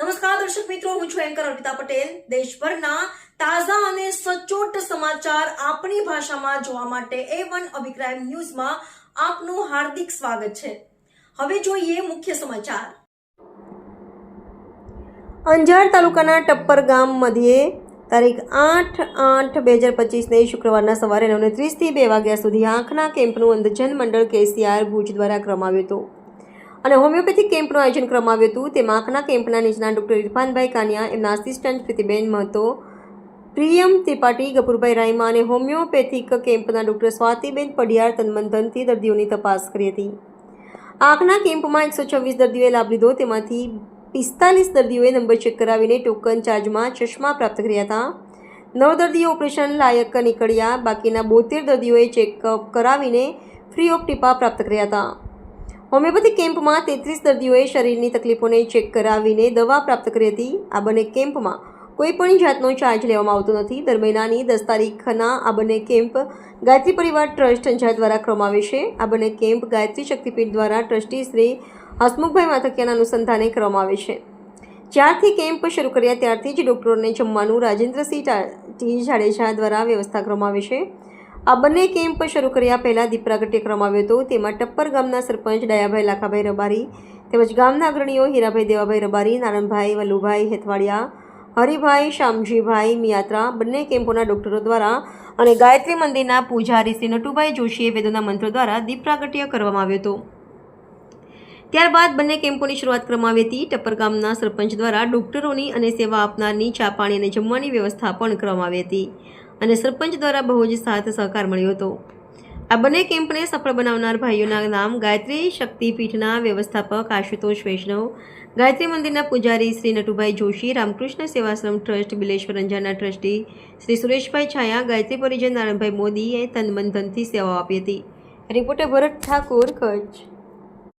નમસ્કાર, દર્શક મિત્રો, હું છું એન્કર અર્પિતા પટેલ. દેશભરના તાજા અને સચોટ સમાચાર આપણી ભાષામાં જોવા માટે એ વન અભિપ્રાય ન્યૂઝમાં આપનું હાર્દિક સ્વાગત છે. હવે જોઈએ મુખ્ય સમાચાર. અંજાર તાલુકાના ટપ્પર ગામ મધ્યે તારીખ આઠ આઠ બે હજાર પચીસને શુક્રવારના સવારે નવને ત્રીસથી બે વાગ્યા સુધી આંખના કેમ્પનું અંધજન મંડળ કેસીઆર ભુજ દ્વારા કરવામાં આવ્યું હતું. અને હોમિયોપેથિક કેમ્પનું આયોજન કરવામાં આવ્યું હતું. તેમાં આંખના કેમ્પના નિષ્ણાત ડૉક્ટર ઇરફાનભાઈ કાનિયા, એમના આસિસ્ટન્ટ પ્રીતિબેન મહતો, પ્રિયમ ત્રિપાઠી ગપુરભાઈ રાયમા અને હોમિયોપેથિક કેમ્પના ડૉક્ટર સ્વાતિબેન પડિયાર તનમંથનથી દર્દીઓની તપાસ કરી હતી. આંખના કેમ્પમાં એકસો છવ્વીસ દર્દીઓએ લાભ લીધો. તેમાંથી પિસ્તાલીસ દર્દીઓએ નંબર ચેક કરાવીને ટોકન ચાર્જમાં ચશ્મા પ્રાપ્ત કર્યા હતા. નવ દર્દીઓ ઓપરેશન લાયક નીકળ્યા. બાકીના બોતેર દર્દીઓએ ચેકઅપ કરાવીને ફ્રી ઓફ ટીપા પ્રાપ્ત કર્યા હતા. હોમિયોપેથિક કેમ્પમાં તેત્રીસ દર્દીઓએ શરીરની તકલીફોને ચેક કરાવીને દવા પ્રાપ્ત કરી હતી. આ બંને કેમ્પમાં કોઈ પણ જાતનો ચાર્જ લેવામાં આવતો નથી. દર મહિનાની દસ તારીખના આ બંને કેમ્પ ગાયત્રી પરિવાર ટ્રસ્ટ અંજાર દ્વારા કરવામાં આવે છે. આ બંને કેમ્પ ગાયત્રી શક્તિપીઠ દ્વારા ટ્રસ્ટી શ્રી હસમુખભાઈ માથકિયાના અનુસંધાને કરવામાં આવે છે. જ્યારથી કેમ્પ શરૂ કર્યા ત્યારથી જ ડૉક્ટરોને જમવાનું રાજેન્દ્રસિંહ ટી, જાડેજા દ્વારા વ્યવસ્થા કરવામાં આવે છે. આ બંને કેમ્પ શરૂ કર્યા પહેલાં દીપ પ્રાગટ્ય આવ્યો હતો. તેમાં ટપ્પર ગામના સરપંચ દયાભાઈ લાખાભાઈ રબારી તેમજ ગામના અગ્રણીઓ હીરાભાઈ દેવાભાઈ રબારી, નારણભાઈ વલ્લુભાઈ હેતવાડિયા હરિભાઈ, શામજીભાઈ મિયાત્રા બંને કેમ્પોના ડોક્ટરો દ્વારા અને ગાયત્રી મંદિરના પૂજારી શ્રી નટુભાઈ જોશીએ વેદોના મંત્રો દ્વારા દીપ પ્રાગટ્ય કરવામાં આવ્યો હતો. ત્યારબાદ બંને કેમ્પોની શરૂઆત કરવામાં આવી હતી. ટપ્પર ગામના સરપંચ દ્વારા ડોક્ટરોની અને સેવા આપનારની ચા પાણી અને જમવાની વ્યવસ્થા પણ કરવામાં આવી હતી. અને સરપંચ દ્વારા બહુ જ સાથ સહકાર મળ્યો હતો. આ બંને કેમ્પને સફળ બનાવનાર ભાઈઓના નામ ગાયત્રી શક્તિપીઠના વ્યવસ્થાપક આશુતોષ વૈષ્ણવ, ગાયત્રી મંદિરના પૂજારી શ્રી નટુભાઈ જોશી, રામકૃષ્ણ સેવાશ્રમ ટ્રસ્ટ બિલેશ્વર અંજારના ટ્રસ્ટી શ્રી સુરેશભાઈ છાયા, ગાયત્રી પરિજન નારાયણભાઈ મોદીએ તન મન સેવાઓ આપી હતી. રિપોર્ટર ભરત ઠાકુર કચ્છ